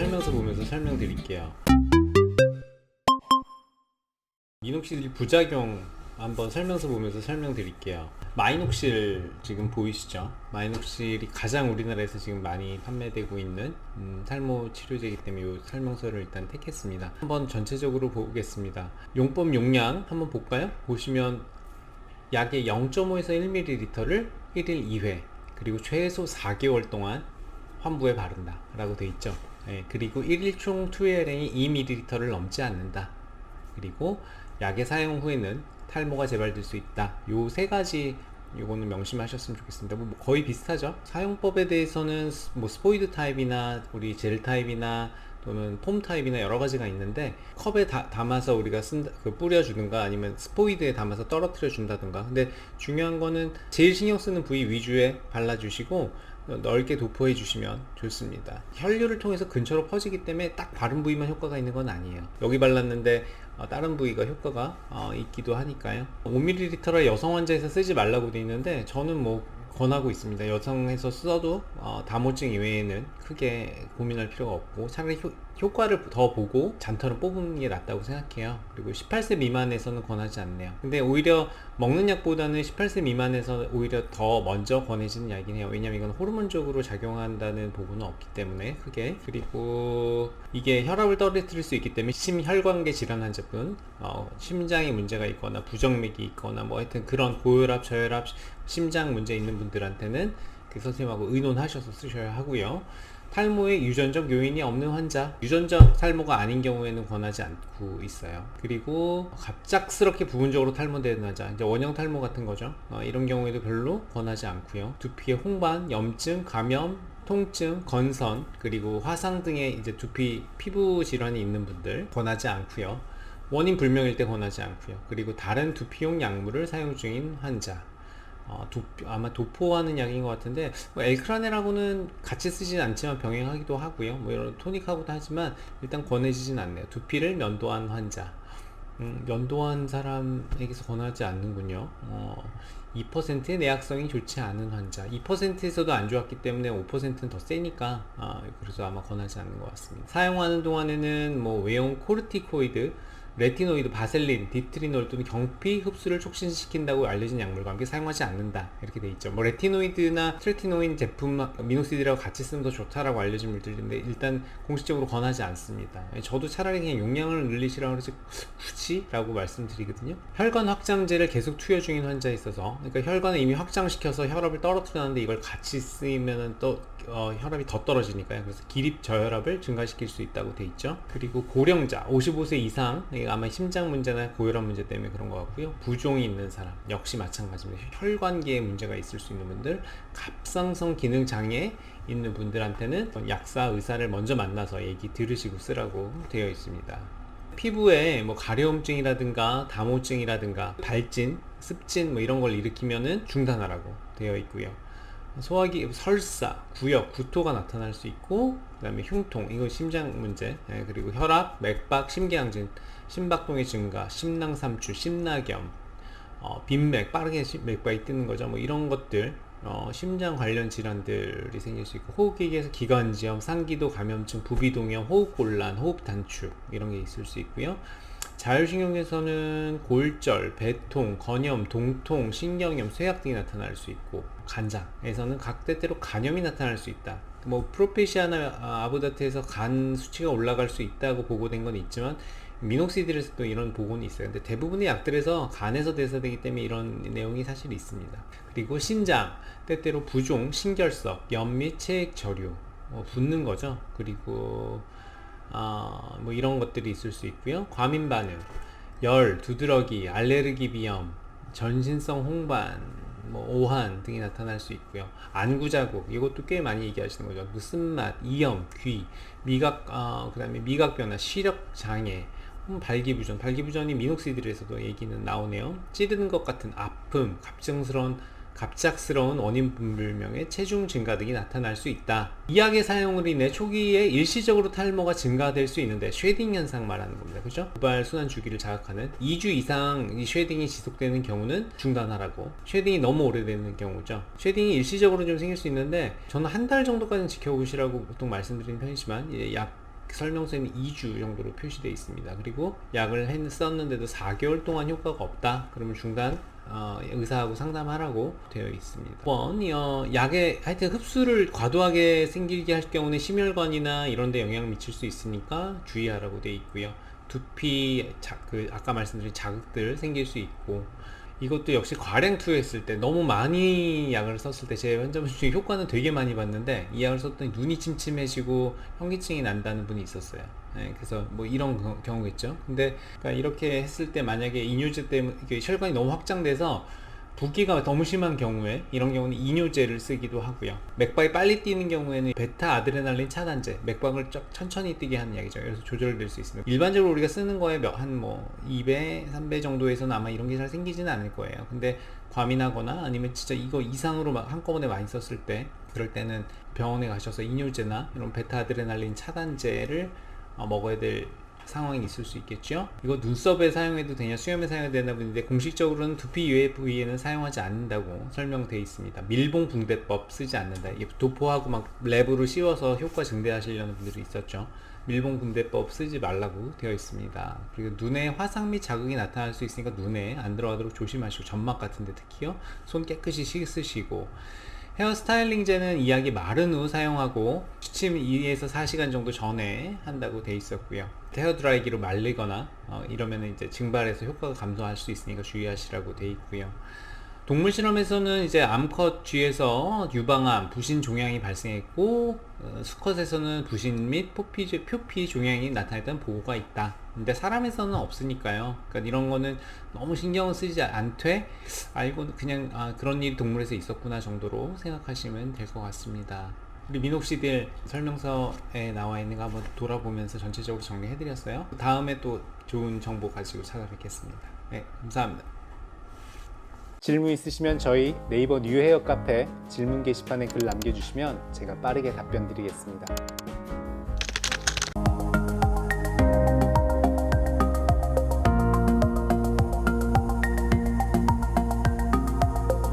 설명서 보면서 설명드릴게요. 미녹실 부작용 한번 설명서 보면서 설명드릴게요. 마이녹실 지금 보이시죠? 마이녹실이 가장 우리나라에서 지금 많이 판매되고 있는 음, 탈모 치료제이기 때문에 이 설명서를 일단 택했습니다. 한번 전체적으로 보겠습니다. 용법 용량 한번 볼까요? 보시면 약의 0.5에서 1ml를 1일 2회 그리고 최소 4개월 동안 환부에 바른다 라고 돼 있죠. 예, 그리고 1일 총 투여량이 2ml를 넘지 않는다. 그리고 약의 사용 후에는 탈모가 재발될 수 있다. 요 세 가지 요거는 명심하셨으면 좋겠습니다. 뭐 거의 비슷하죠? 사용법에 대해서는 스- 뭐 스포이드 타입이나 우리 젤 타입이나 또는 폼 타입이나 여러 가지가 있는데 컵에 다- 담아서 우리가 쓴그 뿌려주든가 아니면 스포이드에 담아서 떨어뜨려 준다든가. 근데 중요한 거는 제일 신경 쓰는 부위 위주에 발라주시고 넓게 도포해 주시면 좋습니다. 혈류를 통해서 근처로 퍼지기 때문에 딱 바른 부위만 효과가 있는 건 아니에요. 여기 발랐는데 어, 다른 부위가 효과가 어, 있기도 하니까요. 5ml라 여성 환자에서 쓰지 말라고 돼 있는데 저는 뭐 권하고 있습니다. 여성에서 써도 어, 다모증 이외에는 크게 고민할 필요가 없고 차라리 효, 효과를 더 보고 잔털은 뽑는 게 낫다고 생각해요. 그리고 18세 미만에서는 권하지 않네요. 근데 오히려 먹는 약보다는 18세 미만에서 오히려 더 먼저 권해지는 약이긴 해요. 왜냐면 이건 호르몬적으로 작용한다는 보고는 없기 때문에 크게 그리고 이게 혈압을 떨어뜨릴 수 있기 때문에 심혈관계 질환 환자분 어, 심장에 문제가 있거나 부정맥이 있거나 뭐 하여튼 그런 고혈압 저혈압 심장 문제 있는 분들한테는 그 선생님하고 의논하셔서 쓰셔야 하고요. 탈모에 유전적 요인이 없는 환자, 유전적 탈모가 아닌 경우에는 권하지 않고 있어요. 그리고 갑작스럽게 부분적으로 탈모되는 환자, 이제 원형 탈모 같은 거죠. 어, 이런 경우에도 별로 권하지 않고요. 두피의 홍반, 염증, 감염, 통증, 건선, 그리고 화상 등의 이제 두피 피부 질환이 있는 분들 권하지 않고요. 원인 불명일 때 권하지 않고요. 그리고 다른 두피용 약물을 사용 중인 환자, 어, 도, 아마 도포하는 약인 것 같은데 뭐 엘크라네라고는 같이 쓰진 않지만 병행하기도 하고요. 뭐 이런 토닉하고도 하지만 일단 권해지진 않네요. 두피를 면도한 환자, 음, 면도한 사람에게서 권하지 않는군요. 어, 2%의 내약성이 좋지 않은 환자, 2%에서도 안 좋았기 때문에 5%는 더 세니까 아, 그래서 아마 권하지 않는 것 같습니다. 사용하는 동안에는 뭐 외용 코르티코이드 레티노이드, 바셀린, 디트리놀 또는 경피 흡수를 촉진시킨다고 알려진 약물과 함께 사용하지 않는다 이렇게 돼 있죠. 뭐 레티노이드나 트레티노인 제품 미노시디라고 같이 쓰면 더 좋다라고 알려진 물들인데 일단 공식적으로 권하지 않습니다. 저도 차라리 그냥 용량을 늘리시라고 그러지 굳이 라고 말씀드리거든요. 혈관 확장제를 계속 투여 중인 환자에 있어서 그러니까 혈관을 이미 확장시켜서 혈압을 떨어뜨렸는데 이걸 같이 쓰면은 또 어, 혈압이 더 떨어지니까요. 그래서 기립 저혈압을 증가시킬 수 있다고 돼 있죠. 그리고 고령자 55세 이상 아마 심장 문제나 고혈압 문제 때문에 그런 것 같고요. 부종이 있는 사람 역시 마찬가지입니다. 혈관계에 문제가 있을 수 있는 분들, 갑상선 기능 장애 있는 분들한테는 약사 의사를 먼저 만나서 얘기 들으시고 쓰라고 되어 있습니다. 피부에 뭐 가려움증이라든가 다모증이라든가 발진, 습진 뭐 이런 걸 일으키면은 중단하라고 되어 있고요. 소화기 설사, 구역, 구토가 나타날 수 있고 그다음에 흉통, 이거 심장 문제, 예, 그리고 혈압, 맥박, 심계항진, 심박동의 증가, 심낭 삼출, 심나겸, 어, 빈맥, 빠르게 심- 맥박이 뜨는 거죠. 뭐 이런 것들, 어, 심장 관련 질환들이 생길 수 있고 호흡기계에서 기관지염, 상기도 감염증, 부비동염, 호흡곤란, 호흡 단축 이런 게 있을 수 있고요. 자율신경에서는 골절, 배통, 건염, 동통, 신경염, 쇠약 등이 나타날 수 있고 간장에서는 각 때때로 간염이 나타날 수 있다. 뭐 프로페시아나 아, 아보다트에서 간 수치가 올라갈 수 있다고 보고된 건 있지만 미녹시딜에서도 이런 보고는 있어요. 근데 대부분의 약들에서 간에서 대사되기 때문에 이런 내용이 사실 있습니다. 그리고 신장, 때때로 부종, 신결석, 염및 체액 저류, 뭐 붓는 거죠. 그리고 아, 뭐 이런 것들이 있을 수 있고요. 과민 반응, 열, 두드러기, 알레르기 비염, 전신성 홍반, 뭐 오한 등이 나타날 수 있고요. 안구 자국 이것도 꽤 많이 얘기하시는 거죠. 무슨 맛, 이염, 귀, 미각, 어, 그다음에 미각 변화, 시력 장애, 음, 발기부전, 발기부전이 미녹시딜에서도 얘기는 나오네요. 찌르는 것 같은 아픔, 갑작스러운 갑작스러운 원인 불명의 체중 증가 등이 나타날 수 있다. 이 약의 사용으로 인해 초기에 일시적으로 탈모가 증가될 수 있는데 쉐딩 현상 말하는 겁니다. 그죠? 고발 순환 주기를 자극하는 2주 이상 이 쉐딩이 지속되는 경우는 중단하라고. 쉐딩이 너무 오래되는 경우죠. 쉐딩이 일시적으로 좀 생길 수 있는데 저는 한 달 정도까지는 지켜보시라고 보통 말씀드리는 편이지만 예, 약 설명서에는 2주 정도로 표시되어 있습니다. 그리고 약을 했- 썼는데도 4개월 동안 효과가 없다. 그러면 중간 어, 의사하고 상담하라고 되어 있습니다. 2번, 어, 약의 하여튼 흡수를 과도하게 생기게 할 경우는 심혈관이나 이런 데 영향을 미칠 수 있으니까 주의하라고 되어 있고요. 두피, 자, 그 아까 말씀드린 자극들 생길 수 있고 이것도 역시 과량 투여했을 때 너무 많이 약을 썼을 때 제 환자분 중에 효과는 되게 많이 봤는데 이 약을 썼더니 눈이 침침해지고 현기증이 난다는 분이 있었어요. 네, 그래서 뭐 이런 겨- 경우겠죠. 근데 그러니까 이렇게 했을 때 만약에 이뇨제 때문에 혈관이 너무 확장돼서 붓기가 너무 심한 경우에 이런 경우는 이뇨제를 쓰기도 하고요. 맥박이 빨리 뛰는 경우에는 베타 아드레날린 차단제, 맥박을 쫙 천천히 뛰게 하는 약이죠. 그래서 조절될 수 있습니다. 일반적으로 우리가 쓰는 거에 한 뭐 2배, 3배 정도에서는 아마 이런 게 잘 생기지는 않을 거예요. 근데 과민하거나 아니면 진짜 이거 이상으로 막 한꺼번에 많이 썼을 때 그럴 때는 병원에 가셔서 이뇨제나 이런 베타 아드레날린 차단제를 어, 먹어야 될 상황이 있을 수 있겠죠. 이거 눈썹에 사용해도 되냐, 수염에 사용해도 되나 보는데 공식적으로는 두피 이외의 부위에는 사용하지 않는다고 설명되어 있습니다. 밀봉 붕대법 쓰지 않는다. 이게 도포하고 막 랩으로 씌워서 효과 증대하시려는 분들이 있었죠. 밀봉 붕대법 쓰지 말라고 되어 있습니다. 그리고 눈에 화상 및 자극이 나타날 수 있으니까 눈에 안 들어가도록 조심하시고 점막 같은데 특히요. 손 깨끗이 씻으시고 헤어 스타일링제는 이약이 마른 후 사용하고 취침 2에서 4시간 정도 전에 한다고 돼 있었고요. 헤어 드라이기로 말리거나 어, 이러면 이제 증발해서 효과가 감소할 수 있으니까 주의하시라고 돼 있고요. 동물 실험에서는 이제 암컷 쥐에서 유방암, 부신 종양이 발생했고 어, 수컷에서는 부신 및 표피, 표피 종양이 나타났다는 보고가 있다. 근데 사람에서는 없으니까요. 그러니까 이런 거는 너무 신경을 쓰지 않되 알고 그냥 아, 그런 일이 동물에서 있었구나 정도로 생각하시면 될 것 같습니다. 우리 미녹시딜 설명서에 나와 있는 거 한번 돌아보면서 전체적으로 정리해드렸어요. 다음에 또 좋은 정보 가지고 찾아뵙겠습니다. 네, 감사합니다. 질문 있으시면 저희 네이버 뉴헤어 카페 질문 게시판에 글 남겨주시면 제가 빠르게 답변 드리겠습니다.